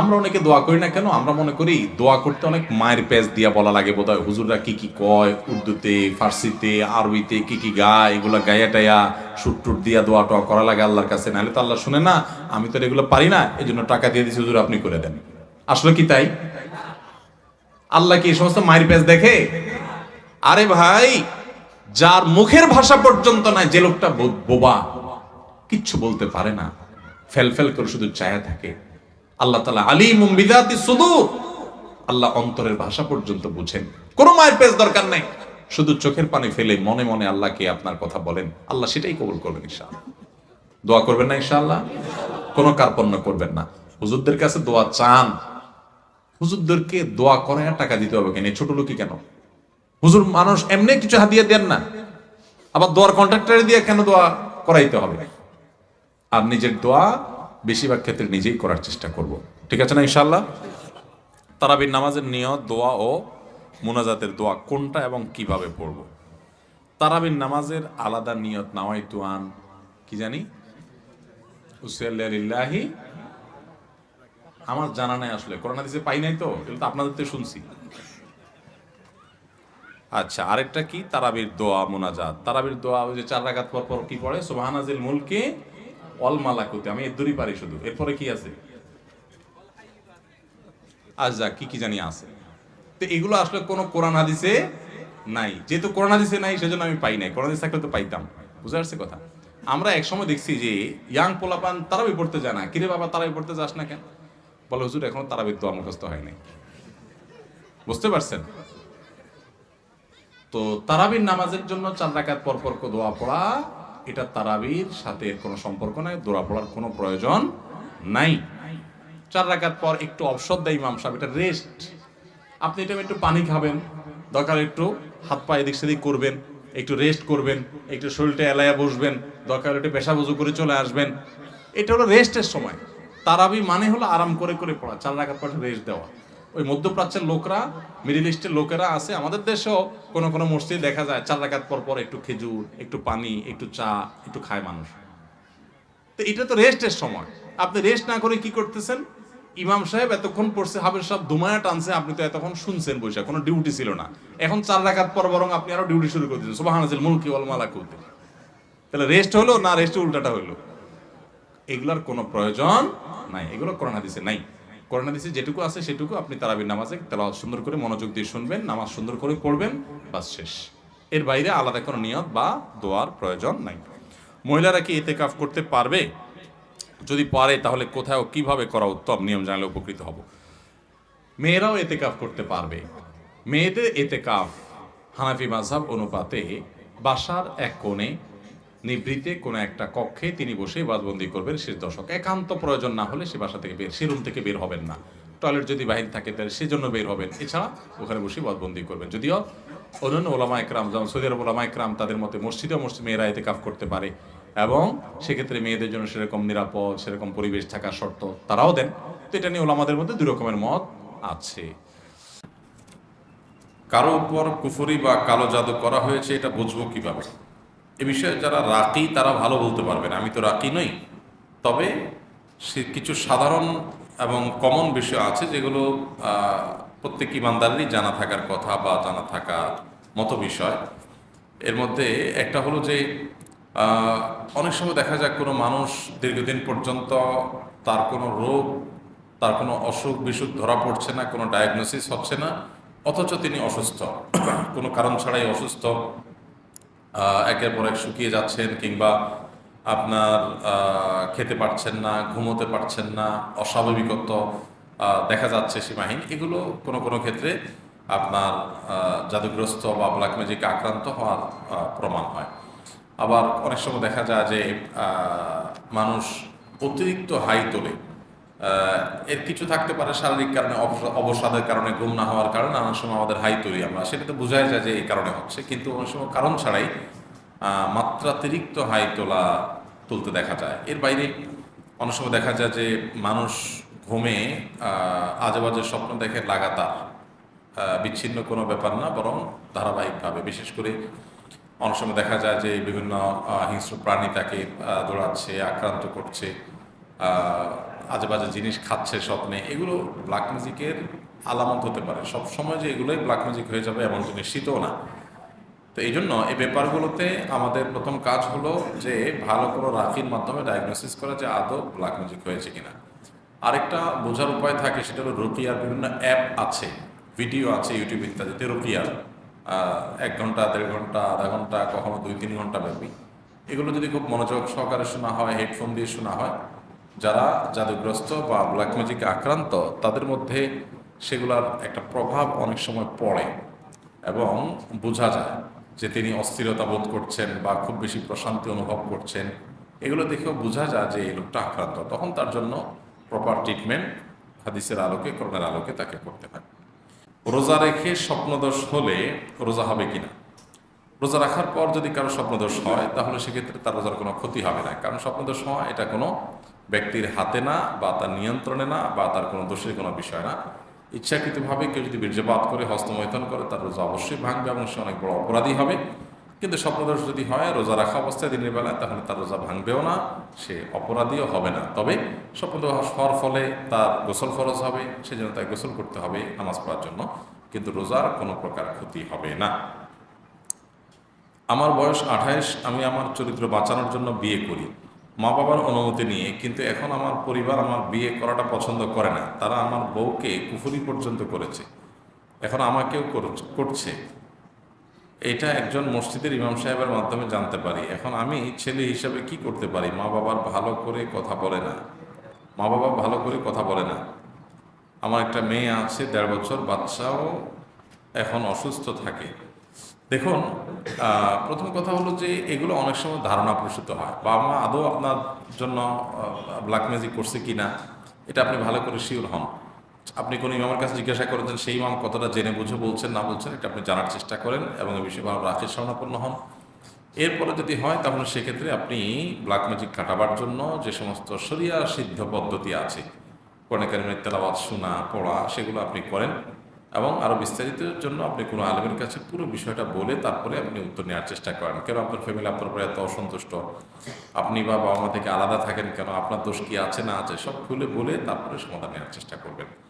আমরা অনেকে দোয়া করি না কেন? আমরা মনে করি দোয়া করতে অনেক মায়ের পেজ দিয়া বলা লাগে বোধ হয় হুজুররা কি কি কয়? উর্দুতে, ফার্সিতে, আরবিতে কি কি গায়? এগুলো গায়া টায়া সুট টুট দিয়া দোয়া টোয়া করা লাগে আল্লাহর কাছে। নাহলে তো আল্লাহ শুনে না, আমি তো এগুলো পারি না। এই জন্য টাকা দিয়ে দিচ্ছি হুজুর আপনি করে দেন। আসলে কি তাই? আল্লাহ কি এই সমস্ত মায়ের পেজ দেখে? আরে ভাই, যার মুখের ভাষা পর্যন্ত নাই, যে লোকটা বোবা, কিচ্ছু বলতে পারে না। ফেল ফেল করে শুধু চায়া থাকে। আল্লাহ তালা আলী মুম্বিদাতি সুদূর। আল্লাহ অন্তরের ভাষা পর্যন্ত বুঝেন। কোনো মায়ের পেজ দরকার নাই। শুধু চোখের পানি ফেলে মনে মনে আল্লাহকে আপনার কথা বলেন। আল্লাহ সেটাই কবুল করবেন ইনশাআল্লাহ। দোয়া করবেন না ইনশাআল্লাহ? কোনো কার্পণ্য করবেন না। হুজুরদের কাছে দোয়া চান। হুজুরদেরকে দোয়া করে আর টাকা দিতে হবে কেন? ছোট লোকই কেন? হুজুর মানুষ এমনি কিছু হাতিয়ে দেন না। আবার দোয়ার কন্ট্রাক্টরে দিয়ে কেন দোয়া করাইতে হবে? আর নিজের দোয়া বেশিরভাগ ক্ষেত্রে নিজেই করার চেষ্টা করব। ঠিক আছে না ইনশাল্লাহ তারাবির নামাজের নিয়ত, দোয়া ও মুনাজাতের দোয়া কোনটা এবং কীভাবে পড়ব? তারাবির নামাজের আলাদা নিয়ত, নাওয়াই তুয়ান, কি জানি? উসিয়াল্লাহি আমার জানা নাই আসলে। করোনা দিছে পাই নাই তো? এগুলো তো আপনাদের তো শুনছি। আচ্ছা আরেকটা কি? তারাবির দোয়া, মোনাজাত। তারাবির দোয়া ওই যে চার রাকাত পর পর কি পড়ে? সুবহানাজিল মুলকে অল মালাকুতে, আমি এর পারি শুধু। এরপরে কি আছে? আচ্ছা কি কি জানি আছে। তো এগুলো আসলে কোনো কোরআন হাদিসে নাই। যেহেতু কোরআন হাদিসে নাই, সেজন্য আমি পাই নাই। কোরআন হাদিস থাকলে তো পাইতাম। বুঝতে পারছে কথা? আমরা একসময় দেখছি যে, ইয়াং পোলাপান তারাবি পড়তে যায় না। কিরে বাবা, তারাবি পড়তে যাস না কেন? বলে, হুজুর, এখনও তারাবির দোয়া মুখস্থ হয় নাই। বুঝতে পারছেন? তো তারাবির নামাজের জন্য চার রাকাত পর পর দোয়া পড়া এটা তারাবির সাথে কোনো সম্পর্ক নাই দোয়া পড়ার কোনো প্রয়োজন নাই। চার রাকাত পর একটু অবসর দেয় ইমাম সাহেব, এটা রেস্ট আপনি এটা একটু পানি খাবেন, দরকার একটু হাত পা এদিক সেদিক করবেন, একটু রেস্ট করবেন, একটু শরীরটা এলাইয়া বসবেন, দরকার একটু পেশা বজু করে চলে আসবেন। এটা হলো রেস্টের সময়। তারাবি মানে হলো আরাম করে করে পড়া, চার রাখার পর রেস্ট দেওয়া। ওই মধ্যপ্রাচ্যের লোকরা, মিডিল ইস্টের লোকেরা আছে, আমাদের দেশেও কোনো কোনো মসজিদ দেখা যায়, চার রাকাত পর পর একটু খেজুর, একটু পানি, একটু চা, একটু খায় মানুষ। তো এটা তো রেস্টের সময়। আপনি রেস্ট না করে কি করতেছেন? ইমাম সাহেব এতক্ষণ পড়ছে হাবের সব দুমায়া টানছে, আপনি তো এতক্ষণ শুনছেন বসে, কোনো ডিউটি ছিল না। এখন চার রাকাত পর বরং আপনি আরও ডিউটি শুরু করে দিচ্ছেন সুবাহানাজিল মুলকি ওয়াল মালাকুত। তাহলে রেস্ট হলো না রেস্ট উল্টাটা হলো? এগুলোর কোনো প্রয়োজন নাই, এগুলো করোনা হাদিসে নাই। কোরআন হাদিসে যেটুকু আছে সেটুকু আপনি তারাবির নামাজে তেলাওয়াত সুন্দর করে মনোযোগ দিয়ে শুনবেন, নামাজ সুন্দর করে পড়বেন, বাস শেষ। এর বাইরে আলাদা কোনো নিয়ত বা দোয়ার প্রয়োজন নাই। মহিলারা কি এতে কাফ করতে পারবে? যদি পারে, তাহলে কোথাও কীভাবে করা উত্তম? নিয়ম জানলে উপকৃত হব। মেয়েরাও এতে কাফ করতে পারবে। মেয়েদের এতে কাফ হানাফি মাঝহাব অনুপাতে বাসার এক কোণে নিভৃতে কোনো একটা কক্ষে তিনি বসে বাজবন্দি করবেন, শেষ দশক। একান্ত প্রয়োজন না হলে সে বাসা থেকে বের, সে রুম থেকে বের হবেন না। টয়লেট যদি বাহির থাকে, তাহলে সেজন্য বের হবেন। এছাড়া ওখানে বসে বাজবন্দি করবেন। যদিও অন্যান্য ওলামা একরাম, যেমন সৌদি আরব ওলামা একরাম, তাদের মতে মসজিদে মসজিদ মেয়েরা এতে কাফ করতে পারে এবং সেক্ষেত্রে মেয়েদের জন্য সেরকম নিরাপদ, সেরকম পরিবেশ থাকার শর্ত তারাও দেন। তো এটা নিয়ে ওলামাদের মধ্যে দুই রকমের মত আছে। কারও উপর কুফরি বা কালো জাদু করা হয়েছে, এটা বুঝব কীভাবে? এ বিষয়ে যারা রাকি, তারা ভালো বলতে পারবেন আমি তো রাকি নই। তবে সে কিছু সাধারণ এবং কমন বিষয় আছে যেগুলো প্রত্যেক ইমানদারেরই জানা থাকার কথা বা জানা থাকা মতো বিষয়। এর মধ্যে একটা হলো যে অনেক সময় দেখা যায় কোনো মানুষ দীর্ঘদিন পর্যন্ত তার কোনো রোগ, তার কোনো অসুখ বিসুখ ধরা পড়ছে না, কোনো ডায়াগনোসিস হচ্ছে না, অথচ তিনি অসুস্থ। কোনো কারণ ছাড়াই অসুস্থ। একের পর এক শুকিয়ে যাচ্ছেন কিংবা আপনার খেতে পারছেন না, ঘুমোতে পারছেন না, অস্বাভাবিকত্ব দেখা যাচ্ছে সীমাহীন। এগুলো কোনো কোনো ক্ষেত্রে আপনার জাদুগ্রস্ত বা ব্ল্যাক ম্যাজিক আক্রান্ত হওয়ার প্রমাণ হয়। আবার অনেক সময় দেখা যায় যে মানুষ অতিরিক্ত হাই তোলে। এর কিছু থাকতে পারে শারীরিক কারণে অবসাদের কারণে ঘুম না হওয়ার কারণে অনেক সময় আমাদের হাই তৈরি আমরা। সেটা তো বোঝাই যায় যে এই কারণে হচ্ছে। কিন্তু অনেক সময় কারণ ছাড়াই মাত্রাতিরিক্ত হাই তোলা তুলতে দেখা যায়। এর বাইরে অনেক সময় দেখা যায় যে মানুষ ঘুমে আহ, আজে বাজে স্বপ্ন দেখে লাগাতার বিচ্ছিন্ন কোনো ব্যাপার না বরং ধারাবাহিকভাবে। বিশেষ করে অনেক সময় দেখা যায় যে বিভিন্ন হিংস্র প্রাণী তাকে দৌড়াচ্ছে আক্রান্ত করছে আজে বাজে জিনিস খাচ্ছে স্বপ্নে এগুলো ব্ল্যাক ম্যাজিকের আলামত হতে পারে। সব সময় যে এগুলোই ব্ল্যাক ম্যাজিক হয়ে যাবে এমনটি নিশ্চিতও না। তো এই জন্য এই ব্যাপারগুলোতে আমাদের প্রথম কাজ হলো যে ভালো কোনো রাখির মাধ্যমে ডায়াগনোসিস করা যে আদৌ ব্ল্যাক ম্যাজিক হয়েছে কিনা। আরেকটা বোঝার উপায় থাকে, সেটা হলো রুকিয়ার বিভিন্ন অ্যাপ আছে ভিডিও আছে ইউটিউব ইত্যাদিতে রুকিয়ার এক ঘণ্টা, দেড় ঘণ্টা, আধা ঘণ্টা, কখনো দুই, তিন ঘণ্টা ব্যাপী। এগুলো যদি খুব মনোযোগ সহকারে শোনা হয় হেডফোন দিয়ে শোনা হয় যারা জাদুগ্রস্ত বা ব্ল্যাক ম্যাজিকে আক্রান্ত, তাদের মধ্যে সেগুলার একটা প্রভাব অনেক সময় পড়ে এবং বোঝা যায় যে তিনি অস্থিরতা বোধ করছেন বা খুব বেশি প্রশান্তি অনুভব করছেন। এগুলো দেখেও বোঝা যায় যে এই লোকটা আক্রান্ত। তখন তার জন্য প্রপার ট্রিটমেন্ট হাদিসের আলোকে করোনার আলোকে তাকে করতে হয়। রোজা রেখে স্বপ্নদোষ হলে রোজা হবে কিনা? রোজা রাখার পর যদি কারও স্বপ্নদোষ হয়, তাহলে সেক্ষেত্রে তার রোজার কোনো ক্ষতি হবে না। কারণ স্বপ্নদোষ হওয়া এটা কোনো ব্যক্তির হাতে না বা তার নিয়ন্ত্রণে না বা তার কোনো দোষের কোনো বিষয় না। ইচ্ছাকৃতভাবে কেউ যদি বীর্যপাত করে, হস্তমৈথন করে, তার রোজা অবশ্যই ভাঙবে এবং সে অনেক বড় অপরাধী হবে। কিন্তু স্বপ্নদোষ যদি হয়, রোজা রাখা অবস্থায় দিনের বেলায়, তাহলে তার রোজা ভাঙবেও না, সে অপরাধীও হবে না। তবে স্বপ্নদোষ হওয়ার ফলে তার গোসল ফরজ হবে সেজন্য তাই গোসল করতে হবে, নামাজ পড়ার জন্য। কিন্তু রোজার কোনো প্রকার ক্ষতি হবে না। আমার বয়স আঠাইশ, আমি আমার চরিত্র বাঁচানোর জন্য বিয়ে করি। মা বাবার অনুমতি নিয়ে, কিন্তু এখন আমার পরিবার আমার বিয়ে করাটা পছন্দ করে না। তারা আমার বউকে কুফুরি পর্যন্ত করেছে। এখন আমাকেও কর- করছে। এটা একজন মসজিদের ইমাম সাহেবের মাধ্যমে জানতে পারি। এখন আমি ছেলে হিসাবে কি করতে পারি? মা বাবার ভালো করে কথা বলে না। মা বাবা ভালো করে কথা বলে না। আমার একটা মেয়ে আছে, দেড় বছর, বাচ্চাও এখন অসুস্থ থাকে। দেখুন প্রথম কথা হলো যে এগুলো অনেক সময় ধারণা প্রসূত হয়। বাবা মা আদৌ আপনার জন্য ব্ল্যাক ম্যাজিক করছে কি না এটা আপনি ভালো করে শিওর হন। আপনি কোনো ইমামের কাছে জিজ্ঞাসা করেছেন, সেই ইমাম কতটা জেনে বুঝে বলছেন, না বলছেন, এটা আপনি জানার চেষ্টা করেন এবং এই বিষয়ে ভালো রাখের স্বর্ণাপন্ন হন। এরপরে যদি হয়, তাহলে সেক্ষেত্রে আপনি ব্ল্যাক ম্যাজিক কাটাবার জন্য যে সমস্ত শরিয়া সিদ্ধ পদ্ধতি আছে কর্ণকারিমের তেলাওয়াত শোনা, পড়া, সেগুলো আপনি করেন। এবং আরও বিস্তারিতের জন্য আপনি কোনো আলমের কাছে পুরো বিষয়টা বলে তারপরে আপনি উত্তর নেওয়ার চেষ্টা করেন। কেন আপনার ফ্যামিলি আপনার উপরে এত অসন্তুষ্ট? আপনি বা বাবা মা থেকে আলাদা থাকেন কেন? আপনার দোষ কি আছে, না আছে? সব খুলে বলে তারপরে সমাধান নেওয়ার চেষ্টা করবেন।